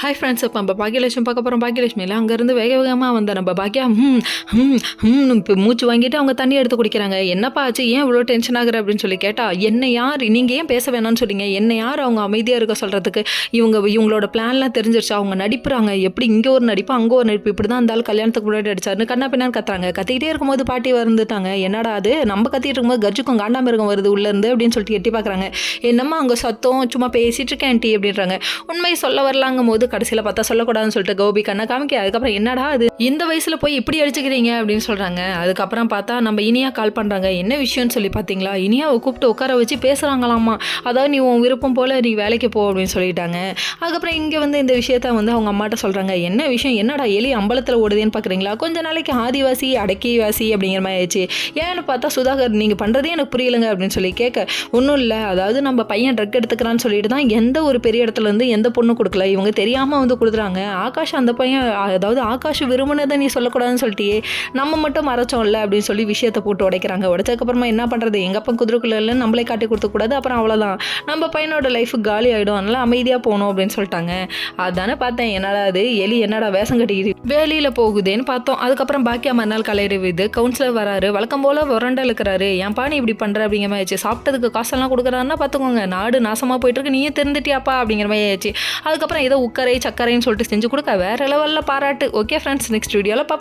Hi friends இப்போ நம்ம பாக்கியலட்சுமி பார்க்க போகிறோம் பாக்கியலட்சுமியில் அங்கேருந்து வேக வேகமாக வந்த நம்ம பாக்கியா ம் ம் ம் இப்போ மூச்சு வாங்கிட்டு அவங்க தண்ணி எடுத்து குடிக்கிறாங்க. என்னப்பா ஆச்சு? ஏன் இவ்வளோ டென்ஷன் ஆகுற? அப்படின்னு சொல்லி கேட்டால் என்ன யார்? நீங்கள் ஏன் பேச வேணாம்னு சொன்னீங்க என்ன யார் அவங்க அமைதியாக இருக்க சொல்கிறதுக்கு இவங்க இவங்களோட பிளான்லாம் தெரிஞ்சிருச்சு? அவங்க நடிப்புறாங்க. எப்படி இங்கே ஒரு நடிப்பு அங்கே ஒரு நடிப்பு? இப்படி தான் இருந்தாலும் கல்யாணத்துக்கு முன்னாடி அடிச்சாருன்னு கண்ணா பின்னான்னு கத்துறாங்க. கத்திக்கிட்டே இருக்கும்போது பாட்டி வந்துட்டாங்க என்னடா அது? நம்ம கத்திட்டு இருக்கும்போது கஜுக்கும் காண்டாமிருகம் வருது உள்ளேருந்து அப்படின்னு சொல்லிட்டு எட்டி பார்க்குறாங்க என்னம்மா அங்கே சத்தம்? சும்மா பேசிட்டு இருக்கேன் ஆண்டி அப்படின்றாங்க. உண்மை சொல்ல வரலாங்கும் போது கடைசியில் பார்த்தா சொல்லக்கூடாதுன்னு சொல்லிட்டு கோபி கண்ணை காமிக்க அதுக்கப்புறம் என்னடா அது இந்த வயசில் போய் இப்படி அடிச்சுக்கிறீங்க அப்படின்னு சொல்கிறாங்க அதுக்கப்புறம் பார்த்தா நம்ம இனியா கால் பண்ணுறாங்க என்ன விஷயம்னு சொல்லி பார்த்தீங்களா? இனியாவை கூப்பிட்டு உட்கார வச்சு பேசுகிறாங்களாமா அதாவது நீ உன் விருப்பம் போல் நீ வேலைக்கு போ அப்படின்னு சொல்லிட்டாங்க. அதுக்கப்புறம் இங்கே வந்து இந்த விஷயத்த வந்து அவங்க அம்மாட்ட சொல்கிறாங்க என்ன விஷயம்? என்னடா எலி அம்பலத்தில் ஓடுதேன்னு பார்க்குறீங்களா கொஞ்ச நாளைக்கு ஆதிவாசி அடக்கிவாசி அப்படிங்கிற மாதிரி ஆயிடுச்சு. ஏன்னு பார்த்தா சுதாகர் நீங்கள் பண்ணுறதே எனக்கு புரியலங்க அப்படின்னு சொல்லி கேட்க ஒன்றும் இல்லை. அதாவது நம்ம பையன் ட்ரக் எடுத்துக்கிறான்னு சொல்லிட்டு தான் எந்த ஒரு பெரிய இடத்துல இருந்து எந்த பொண்ணு கொடுக்கல. இவங்க தெரியாமல் வந்து கொடுக்குறாங்க. ஆகாஷ் அந்த பையன் அதாவது ஆகாஷ் விரும்பினதை நீ சொல்லக்கூடாதுன்னு சொல்லிட்டியே. நம்ம மட்டும் மறைச்சோம்ல அப்படின்னு சொல்லி விஷயத்தை போட்டு உடைக்கிறாங்க. உடைச்சதுக்கப்புறமா என்ன பண்ணுறது எங்கள் அப்பா குதிரைக்குள்ள இல்லை நம்மளே காட்டி கொடுத்துக்கூடாது அப்புறம் அவ்வளோதான் நம்ம பையனோட லைஃப் காலி ஆகிடும் அதனால் அமைதியாக போகணும் அப்படின்னு சொல்லிட்டாங்க. அதானே பார்த்தேன். என்னடா அது எலி என்னடா வேஷம் கட்டிக்கிட்டு வேலியில் போகுதேன்னு பார்த்தோம். அதுக்கப்புறம் பாக்கியா மறுநாள் கலையிடுது கவுன்சிலர் வராரு. வழக்கம் போல் உரண்டல் இருக்கிறாரு ஏன் பாணி இப்படி பண்ணுற அப்படிங்கிற மாதிரி ஆச்சு சாப்பிட்டதுக்கு காசெல்லாம் கொடுக்குறாருன்னா பார்த்துக்கோங்க. நாடு நாசமாக போயிட்டுருக்கு நீயே தெரிஞ்சிட்டியாப்பா அப்படிங்கிற மாதிரி ஆச்சு அதுக்கப்புறம் ஏதோ உக்கரை சொல்லிட்டு செஞ்சு கொடுக்க வேற லெவலில் பாராட்டு. ஓகே ஃப்ரெண்ட்ஸ் நெக்ஸ்ட் வீடியோவில் பார்ப்போம்.